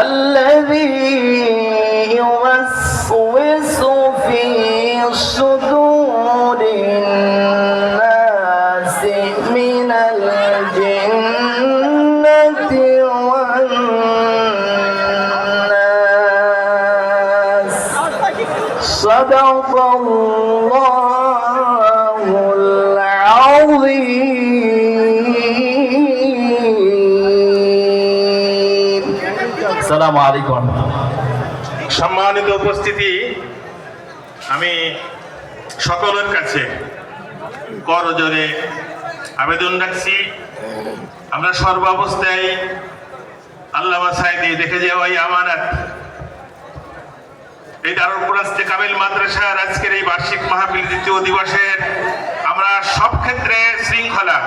الذي يوسوس في صدور الناس من الجنة والناس. صدق الله সালাম আলাইকুম সম্মানিত উপস্থিতি, আমি সকলের কাছে করজোরে আবেদন রাখছি। আমরা সর্বাবস্থায় আল্লাহ সাহেব দেখে যাওয়াই আমার এই দারুপুরাস্তে কামিল মাদ্রাসার আজকের এই বার্ষিক মাহফিল দ্বিতীয় দিবসের আমরা সব ক্ষেত্রে শৃঙ্খলা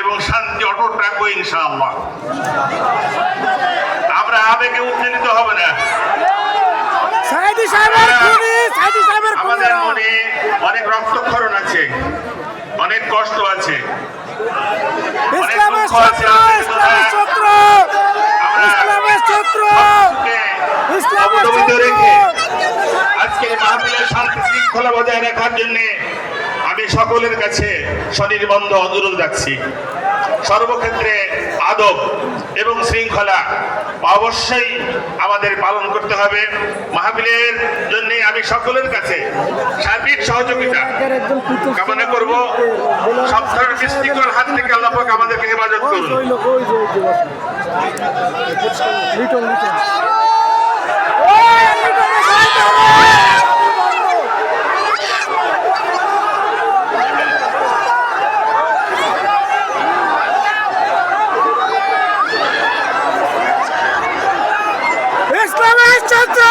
এবং শান্তি অটুট রাখব ইনশাআল্লাহ। আমাদের মনে অনেক রক্তক্ষরণ আছে অনেক কষ্ট আছে। অনেক দুঃখ আজকে মাহফিলের শান্তি শৃঙ্খলা বজায় রাখার জন্য আমি সকলের কাছে স্বনির্বন্ধ অনুরোধ রাখছি। সর্বক্ষেত্রে আদব এবং শৃঙ্খলা অবশ্যই আমাদের পালন করতে হবে মাহফিলের জন্য আমি সকলের কাছে সার্বিক সহযোগিতা কামনা করব সব ধরনের বৃষ্টিকর হাত থেকে আল্লাহ আমাদেরকে হেফাজত করুন Richard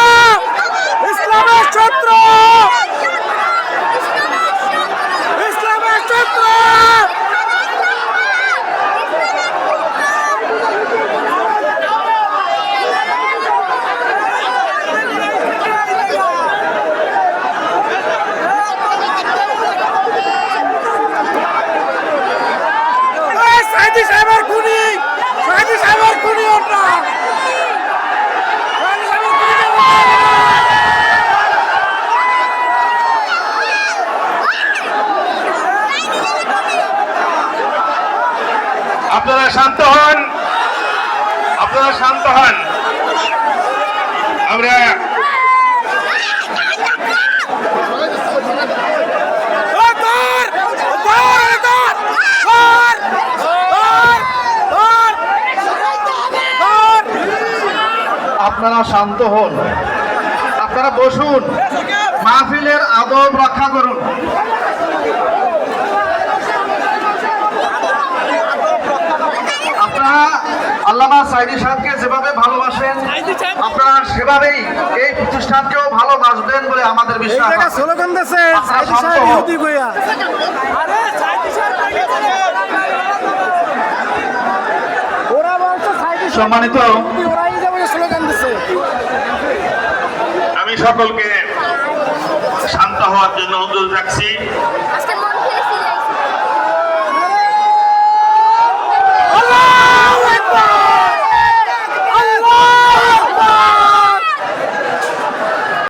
আপনারা শান্ত হন। আপনারা শান্ত হন। আমরা! আপনারা শান্ত হন। আপনারা বসুন। মাহফিলের আদব রক্ষা করুন আপনারা আল্লামা সাইদি সাহেবকে যেভাবে ভালোবাসেন আপনারা সেভাবেই এই প্রতিষ্ঠানকেও ভালোবাসবেন বলে আমাদের বিশ্বাস স্লোগান দিছে সাইদি সাহেব ইহুদি কইয়া আরে সাইদি সাহেব ওরা বলছে সাইদি সম্মানিত। ওরাই যাবে স্লোগান দিছে। আমি সকলকে শান্ত হওয়ার জন্য অনুরোধ রাখছি।